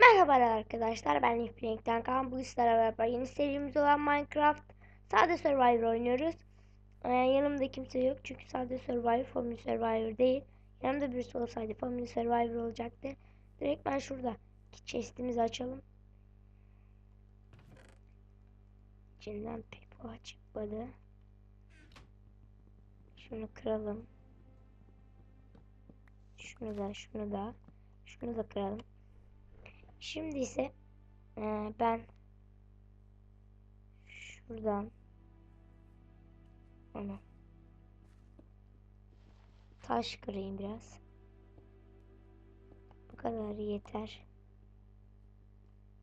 Merhabalar arkadaşlar ben Liflink'ten Kaan. Bu sizlerle beraber yeni serimiz olan Minecraft Sade Survivor oynuyoruz. Ee, yanımda kimse yok çünkü Sade Survivor Family Survivor değil. Yanımda birisi olsaydı Family Survivor olacaktı. Direkt ben şurada chestimizi açalım. İçinden Pepo çıkmadı. Şunu kıralım. Şunu da şunu da şunu da kıralım. Şimdi ise eee, ben şuradan onu taş kırayım biraz. Bu kadar yeter.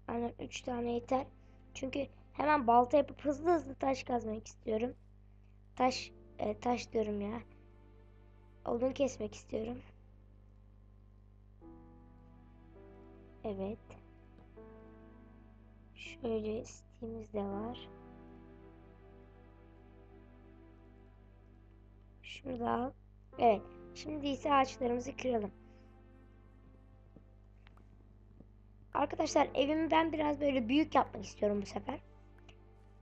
Aynen 3 tane yeter. Çünkü hemen balta yapıp hızlı hızlı taş kazmak istiyorum. Taş e, taş diyorum ya. Odun kesmek istiyorum. Evet. Şöyle sitemiz de var. Şunu da al. Evet. Şimdi ise ağaçlarımızı kıralım. Arkadaşlar evimi ben biraz böyle büyük yapmak istiyorum bu sefer.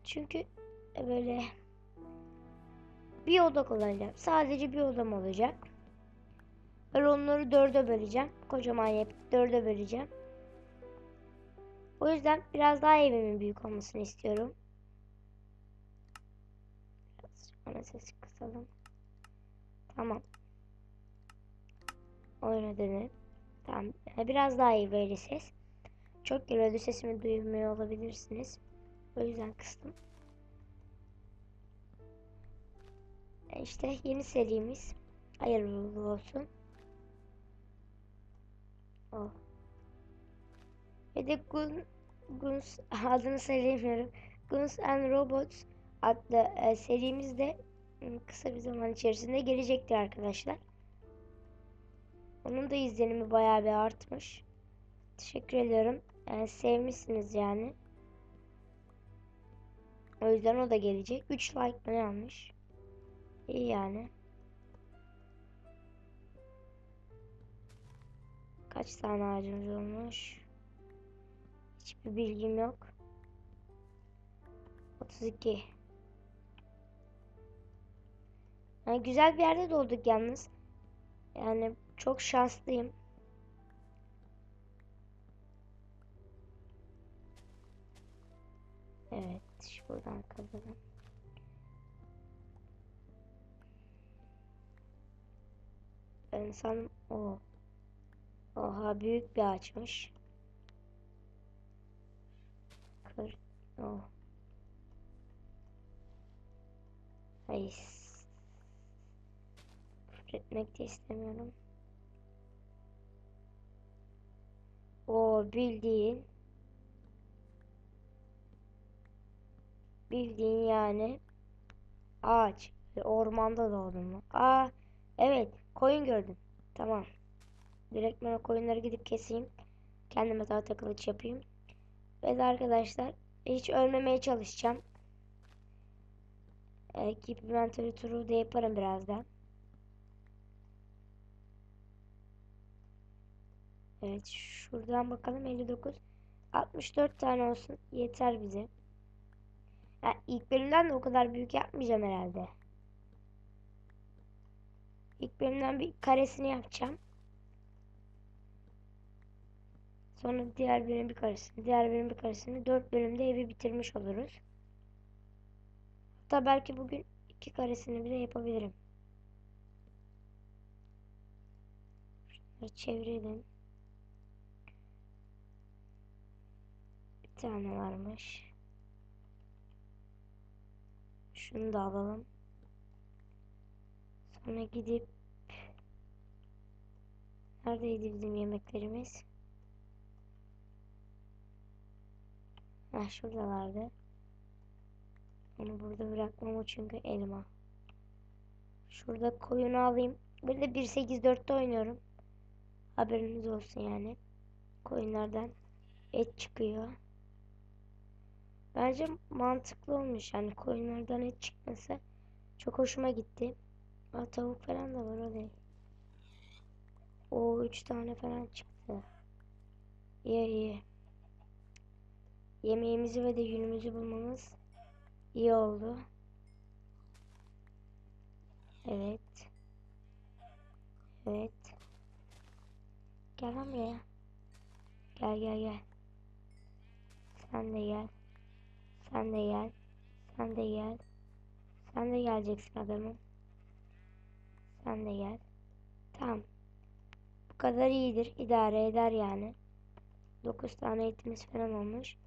Çünkü e, böyle bir oda kullanacağım. Sadece bir odam olacak. Ben onları dörde böleceğim. Kocaman yapıp dörde böleceğim. O yüzden biraz daha evimin büyük olmasını istiyorum. Biraz ana sesi kısalım. Tamam. Oyuna dönelim. Tamam. Biraz daha iyi böyle ses. Çok geliyordu sesimi duymuyor olabilirsiniz. O yüzden kıstım. E İşte yeni serimiz. Hayırlı olsun. Oh. Ve de Gun, Guns adını söyleyemiyorum. Guns and Robots adlı e, serimiz de m, kısa bir zaman içerisinde gelecektir arkadaşlar. Onun da izlenimi bayağı bir artmış. Teşekkür ediyorum. E, sevmişsiniz yani. O yüzden o da gelecek. 3 like mı ne almış? İyi yani. Kaç tane ağacımız olmuş? Hiçbir bilgim yok. 32. Yani güzel bir yerde doğduk yalnız. Yani çok şanslıyım. Evet, şuradan kazalım. Ben sanırım o. Oha büyük bir ağaçmış. Kır. Oh. Hayır. Küfür etmek de istemiyorum. O bildiğin. Bildiğin yani. Ağaç. Ve Ormanda doğdum mu? Aa evet koyun gördüm. Tamam. Direkt ben o koyunları gidip keseyim. Kendime tahta kılıç yapayım. Ve de arkadaşlar hiç ölmemeye çalışacağım. E, Keep Inventory turu da yaparım birazdan. Evet şuradan bakalım 59. 64 tane olsun yeter bize. Ya, ilk bölümden de o kadar büyük yapmayacağım herhalde. İlk bölümden bir karesini yapacağım. Sonra diğer bölüm bir karesini, diğer bölüm bir karesini. Dört bölümde evi bitirmiş oluruz. Hatta belki bugün iki karesini bile yapabilirim. Şunları çevirelim. Bir tane varmış. Şunu da alalım. Sonra gidip Neredeydi bizim yemeklerimiz? Heh şuradalardı. Onu burada bırakmam o çünkü elma. Şurada koyunu alayım. Böyle 1.8.4'te oynuyorum. Haberiniz olsun yani. Koyunlardan et çıkıyor. Bence mantıklı olmuş yani koyunlardan et çıkması çok hoşuma gitti. Aa, tavuk falan da var o değil. O üç tane falan çıktı. İyi iyi. Yemeğimizi ve de yünümüzü bulmamız iyi oldu. Evet. Evet. Gel lan buraya. Gel gel gel. Sen de gel. Sen de gel. Sen de gel. Sen de geleceksin adamım. Sen de gel. Tamam. Bu kadar iyidir. İdare eder yani. 9 tane etimiz falan olmuş.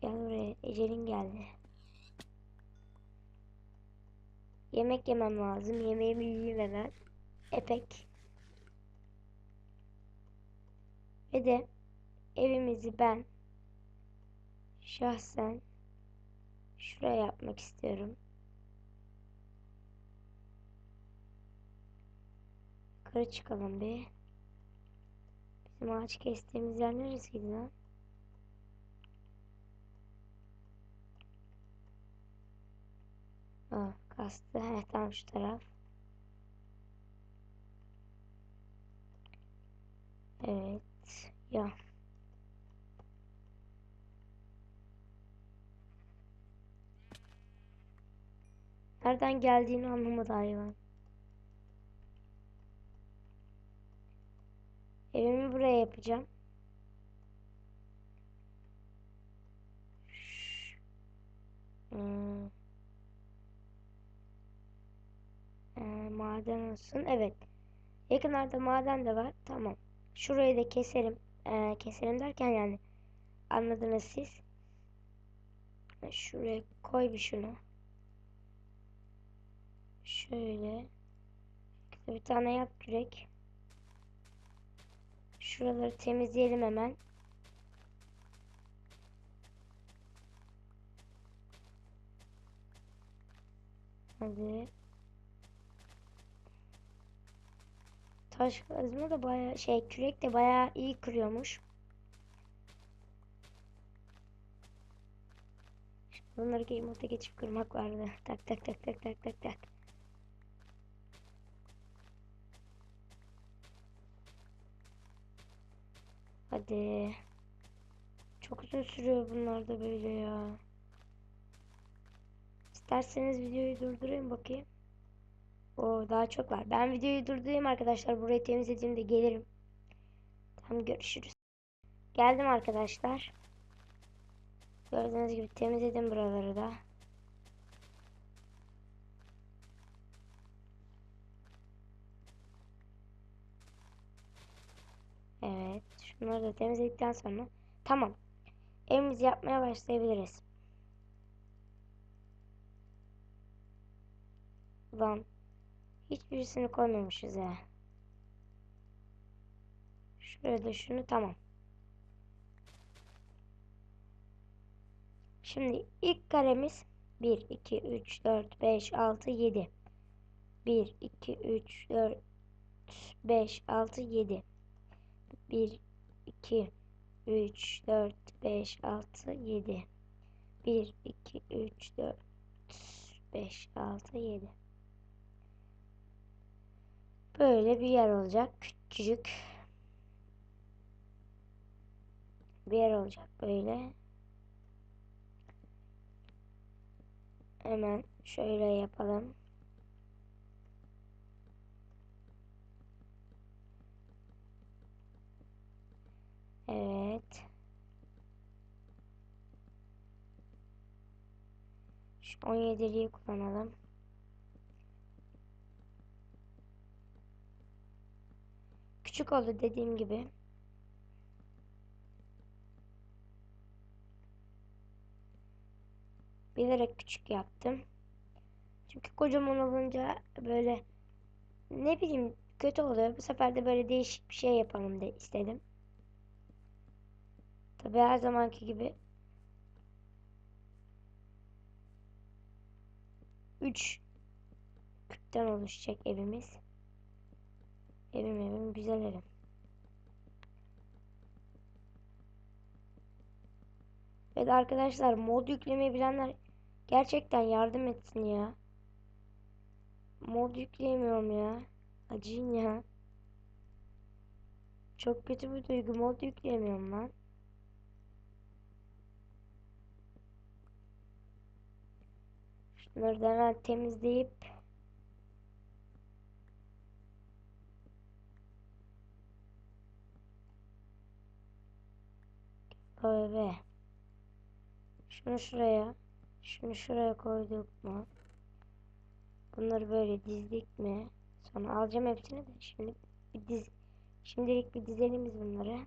Gel buraya. Ecelin geldi. Yemek yemem lazım. Yemeğimi yiyeyim hemen. Epek. Ve de evimizi ben şahsen şuraya yapmak istiyorum. Yukarı çıkalım bir. Bizim ağaç kestiğimiz yer neresiydi lan? Aa, kastı. He, tam şu taraf. Evet. Ya. Nereden geldiğini anlamadı hayvan. Evimi buraya yapacağım. Hmm. Ee, maden olsun. Evet. Yakınlarda maden de var. Tamam. Şurayı da keserim. Ee, keserim derken yani anladınız siz. Şuraya koy bir şunu. Şöyle. Bir tane yap kürek. Şuraları temizleyelim hemen. Hadi. Taş kazma da baya şey kürek de baya iyi kırıyormuş. Bunları game moda geçip kırmak vardı. Tak tak tak tak tak tak tak. Hadi. Çok uzun sürüyor bunlar da böyle ya. İsterseniz videoyu durdurayım bakayım. O daha çok var. Ben videoyu durdurayım arkadaşlar. Burayı temizlediğimde gelirim. Tamam görüşürüz. Geldim arkadaşlar. Gördüğünüz gibi temizledim buraları da. Evet. Şunları da temizledikten sonra tamam. Evimizi yapmaya başlayabiliriz. Ulan hiçbirisini koymamışız ya. Şuraya da şunu tamam. Şimdi ilk karemiz 1, 2, 3, 4, 5, 6, 7. 1, 2, 3, 4, 5, 6, 7. 1, 2, 3, 4, 5, 6, 7. 1, 2, 3, 4, 5, 6, 7. Böyle bir yer olacak. Küçücük. Bir yer olacak böyle. Hemen şöyle yapalım. Evet. Şu 17'liyi kullanalım. Küçük oldu dediğim gibi. Bilerek küçük yaptım. Çünkü kocaman olunca böyle ne bileyim kötü oluyor. Bu sefer de böyle değişik bir şey yapalım de istedim. Tabii her zamanki gibi 3 küpten oluşacak evimiz. Evim evim güzel evim. Şöyle arkadaşlar mod yüklemeyi bilenler gerçekten yardım etsin ya. Mod yükleyemiyorum ya. Acıyın ya. Çok kötü bir duygu mod yükleyemiyorum lan. Şunları da hemen temizleyip Böyle. Şunu şuraya. Şunu şuraya koyduk mu? Bunları böyle dizdik mi? Sonra alacağım hepsini de şimdi bir diz şimdilik bir dizelim biz bunları.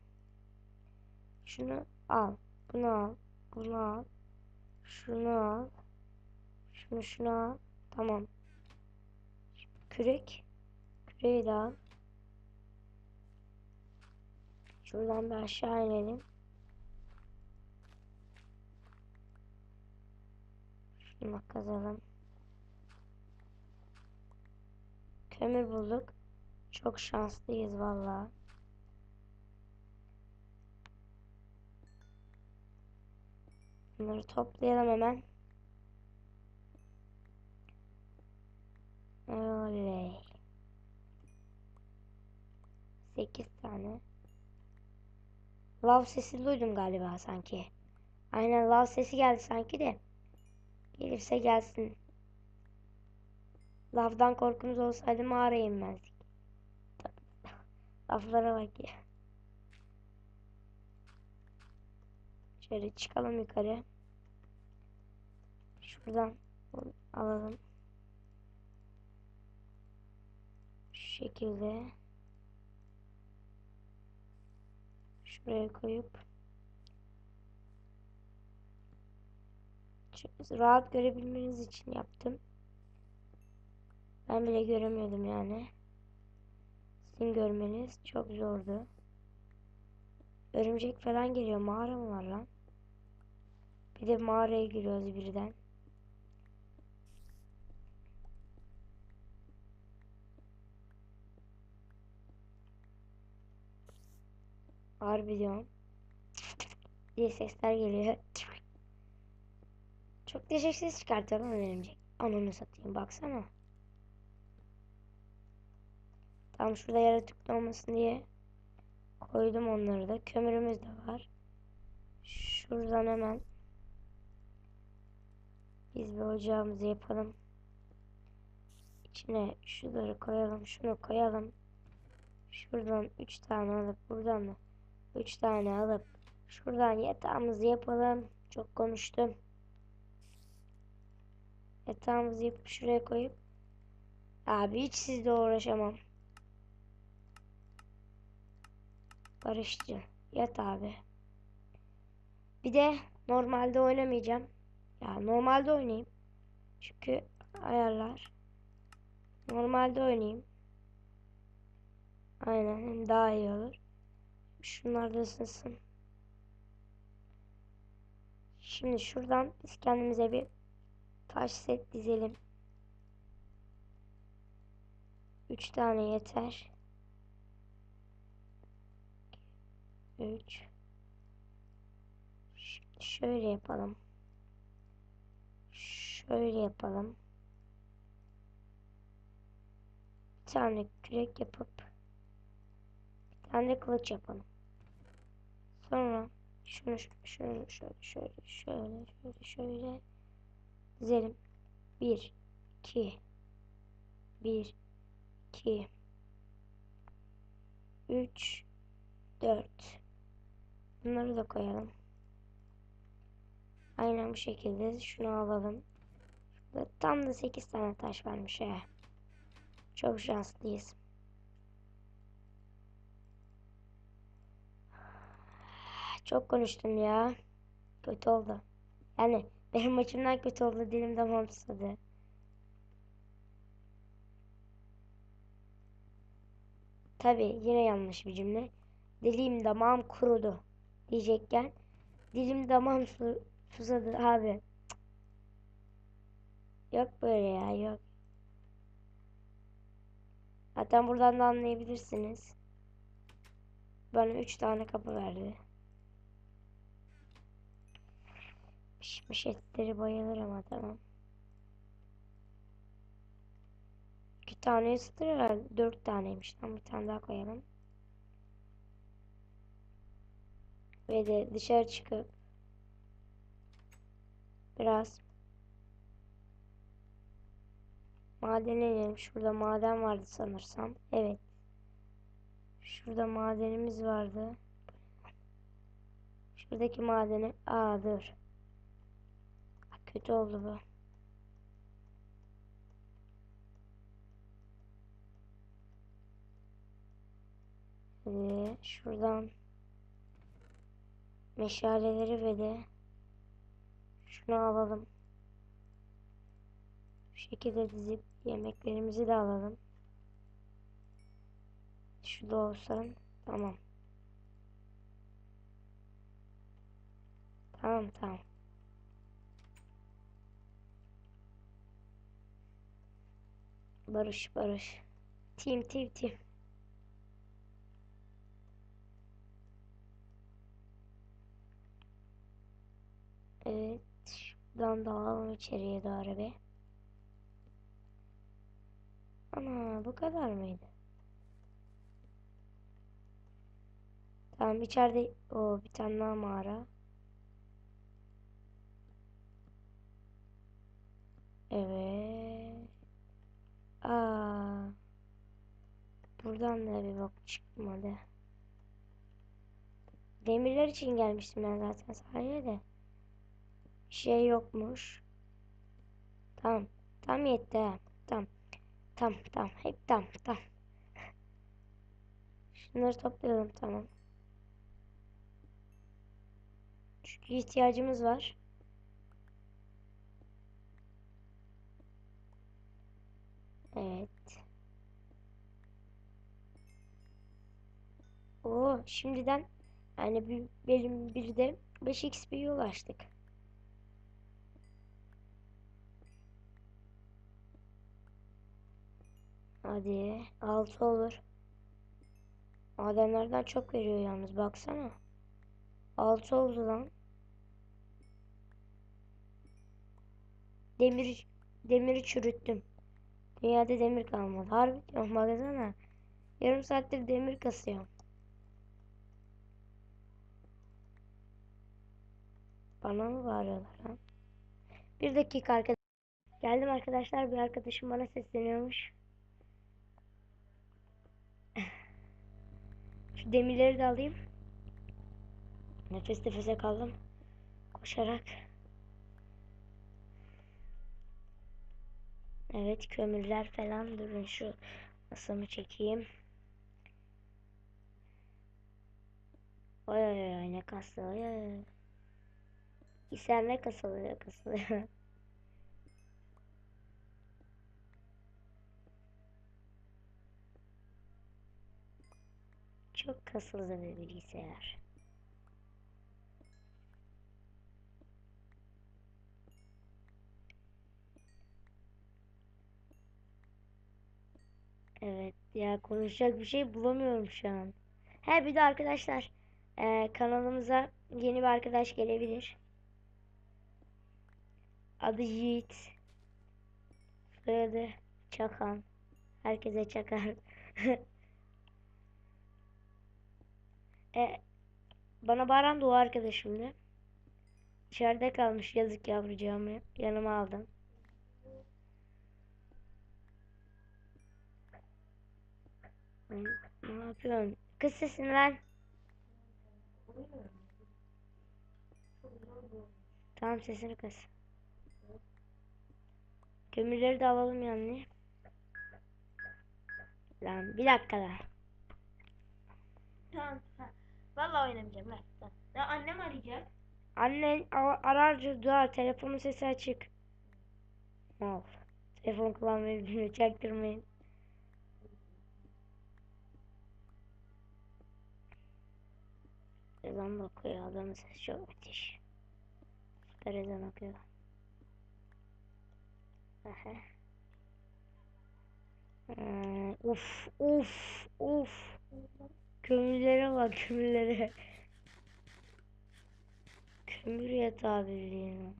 Şunu al. Bunu al. Bunu al. Şunu al. Şunu al. Tamam. Kürek. Küreği de. Şuradan bir aşağı inelim. Şunu kazalım. Kömür bulduk. Çok şanslıyız vallahi. Bunları toplayalım hemen. Oley. 8 tane. Lav sesi duydum galiba sanki. Aynen lav sesi geldi sanki de. Gelirse gelsin. Lavdan korkumuz olsaydı mağaraya inmezdik. Laflara bak ya. Şöyle çıkalım yukarı. Şuradan alalım. Şekilde. Şuraya koyup rahat görebilmeniz için yaptım. Ben bile göremiyordum yani. Sizin görmeniz çok zordu. Örümcek falan geliyor. Mağara mı var lan? Bir de mağaraya giriyoruz birden. Harbi diyorum. diye sesler geliyor. Çok değişik ses çıkartıyor lan örümcek. Ananı satayım baksana. Tam şurada yaratık olmasın diye koydum onları da. Kömürümüz de var. Şuradan hemen biz bir ocağımızı yapalım. İçine şunları koyalım. Şunu koyalım. Şuradan 3 tane alıp buradan da 3 tane alıp şuradan yatağımızı yapalım. Çok konuştum. Yatağımızı yapıp şuraya koyup abi hiç sizle uğraşamam. Barışçı. Yat abi. Bir de normalde oynamayacağım. Ya normalde oynayayım. Çünkü ayarlar. Normalde oynayayım. Aynen daha iyi olur. Şunlar da ısınsın. Şimdi şuradan biz kendimize bir taş set dizelim. 3 tane yeter. 3 Şimdi şöyle yapalım. Şöyle yapalım. Bir tane kürek yapıp bir tane kılıç yapalım. Sonra şunu şöyle şöyle şöyle şöyle şöyle şöyle dizelim. 1 2 1 2 3 4 Bunları da koyalım. Aynen bu şekilde şunu alalım. Şurada tam da 8 tane taş varmış he. Çok şanslıyız. Çok konuştum ya. Kötü oldu. Yani benim maçımdan kötü oldu. Dilim damağım susadı. Tabi yine yanlış bir cümle. Dilim damağım kurudu diyecekken dilim damağım su, susadı abi. Yok böyle ya yok. Zaten buradan da anlayabilirsiniz. Bana 3 tane kapı verdi. Pişmiş etleri bayılır ama tamam. İki tane ısıtır herhalde. Dört taneymiş. Tamam bir tane daha koyalım. Ve de dışarı çıkıp biraz madene inelim. Şurada maden vardı sanırsam. Evet. Şurada madenimiz vardı. Şuradaki madeni... Aa dur. Kötü oldu bu. Hadi şuradan meşaleleri ve de şunu alalım. Bu şekilde dizip yemeklerimizi de alalım. Şu da olsun. Tamam. Tamam tamam. Barış barış. Team team team. Evet. Şuradan da alalım içeriye doğru bir. Ana bu kadar mıydı? Tamam içeride o bir tane daha mağara. Evet. Aa. Buradan da bir bak çıkmadı. Demirler için gelmiştim ben zaten sahaya de. Şey yokmuş. Tamam. Tam yetti ha. Tamam. Tamam tamam. Hep tamam tamam. Şunları toplayalım tamam. Çünkü ihtiyacımız var. Evet. Oo, şimdiden yani bir bölüm bir de 5 XP'ye ulaştık. Hadi 6 olur. Madenlerden çok veriyor yalnız baksana. 6 oldu lan. Demir demiri çürüttüm. Dünyada demir kalmadı. Harbi diyorum baksana. Yarım saattir demir kasıyorum. Bana mı bağırıyorlar lan? Bir dakika arkadaşlar. Geldim arkadaşlar. Bir arkadaşım bana sesleniyormuş. Şu demirleri de alayım. Nefes nefese kaldım. Koşarak. Evet kömürler falan durun şu masamı çekeyim. Oy oy oy ne kaslı oy oy. İsen ne kasılıyor kasılıyor. Çok kasıldı bir bilgisayar. Evet ya konuşacak bir şey bulamıyorum şu an. He bir de arkadaşlar e, kanalımıza yeni bir arkadaş gelebilir. Adı Yiğit. Soyadı Çakan. Herkese çakar. e, bana bağıran da o arkadaşımdı. İçeride kalmış yazık yavrucağımı yanıma aldım. Ne yapıyorsun? Kız sesini lan. Tamam sesini kız. Kömürleri de alalım yani. Lan bir dakika daha. Tamam. Ha. Vallahi oynamayacağım. Ver. Ya annem arayacak. Annen a- arar duyar. Telefonun sesi açık. Al. Telefon kullanmayı bilmiyor. Çaktırmayın. Ezan da okuyor. Adamın sesi çok müthiş. Süper ezan okuyor. Aha. Hmm, uf uf uf. Kömürlere bak kömürlere. Kömür yatağı bildiğin.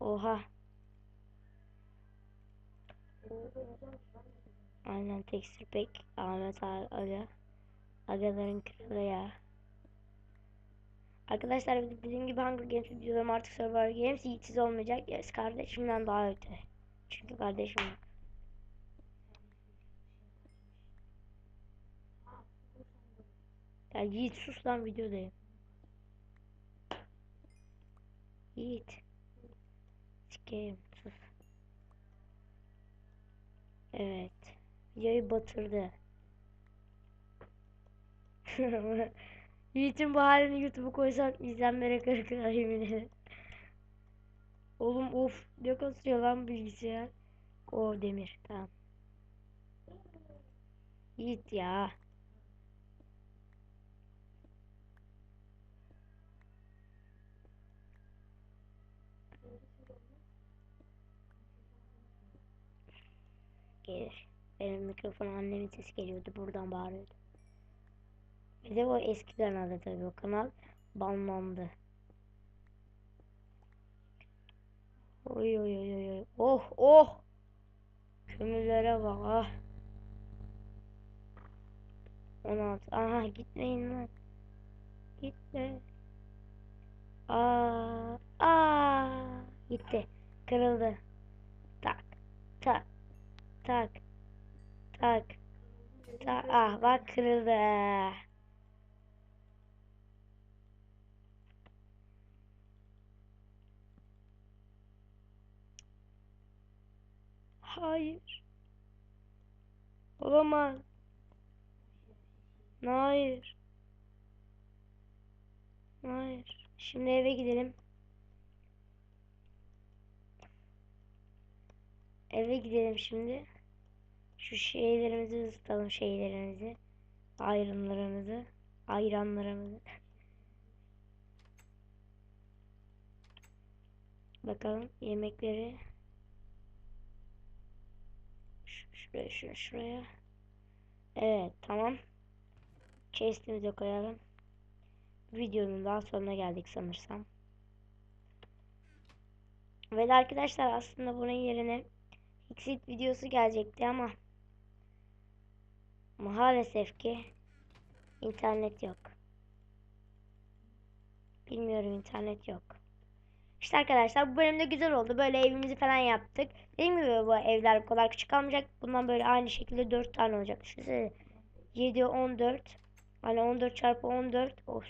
Oha. Aynen tekstil pek Ahmet Aga. Agaların kralı ya. Arkadaşlar dediğim gibi Hunger Games videolarım artık Survivor Games yiğitsiz olmayacak. Yes, kardeşimden daha öte. Çünkü kardeşim yok. Ya Yiğit sus lan videodayım. Yiğit. Sikeyim sus. Evet. Videoyu batırdı. Yiğit'in bu halini YouTube'a koysam izlenmelere kırıklar yemin ederim. Oğlum of ne kasıyor lan bilgisayar. O demir tamam. Yiğit ya. Gelir. Benim mikrofon annemin sesi geliyordu buradan bağırıyordu. Bir de o eski kanalda tabii o kanal banlandı. Oy oy oy oy. Oh oh. Kömürlere bak ah. 16. Aha gitmeyin lan. Gitme. Aa, aa. Gitti. Kırıldı. Tak. Tak. Tak. Tak. Tak. Ah bak kırıldı. Hayır. Olamaz. Hayır. Hayır. Şimdi eve gidelim. Eve gidelim şimdi. Şu şeylerimizi ısıtalım şeylerimizi. Ayranlarımızı. Ayranlarımızı. Bakalım yemekleri. Şuraya şuraya şuraya. Evet tamam. Chest'imize koyalım. Videonun daha sonuna geldik sanırsam. Ve arkadaşlar aslında bunun yerine Exit videosu gelecekti ama maalesef ki internet yok. Bilmiyorum internet yok. İşte arkadaşlar bu bölümde güzel oldu. Böyle evimizi falan yaptık. Dediğim gibi bu evler bu kadar küçük kalmayacak. Bundan böyle aynı şekilde 4 tane olacak. Düşünsene 7 14 hani 14 çarpı 14 of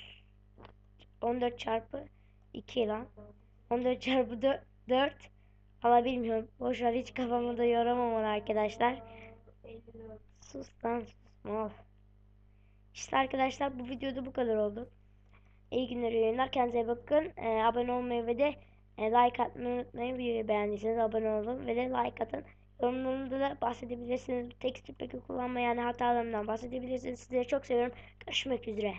14 çarpı 2 lan. 14 çarpı 4, 4 ama bilmiyorum. Boş ver hiç kafamı da yoramam arkadaşlar. Sus lan sus. Mal. İşte arkadaşlar bu videoda bu kadar oldu. İyi günler iyi oyunlar. Kendinize bakın. Ee, abone olmayı ve de e, like atmayı unutmayın. Videoyu beğendiyseniz abone olun ve de like atın. Yorumlarında da bahsedebilirsiniz. Tekstil peki kullanma yani hatalarından bahsedebilirsiniz. Sizleri çok seviyorum. Görüşmek üzere.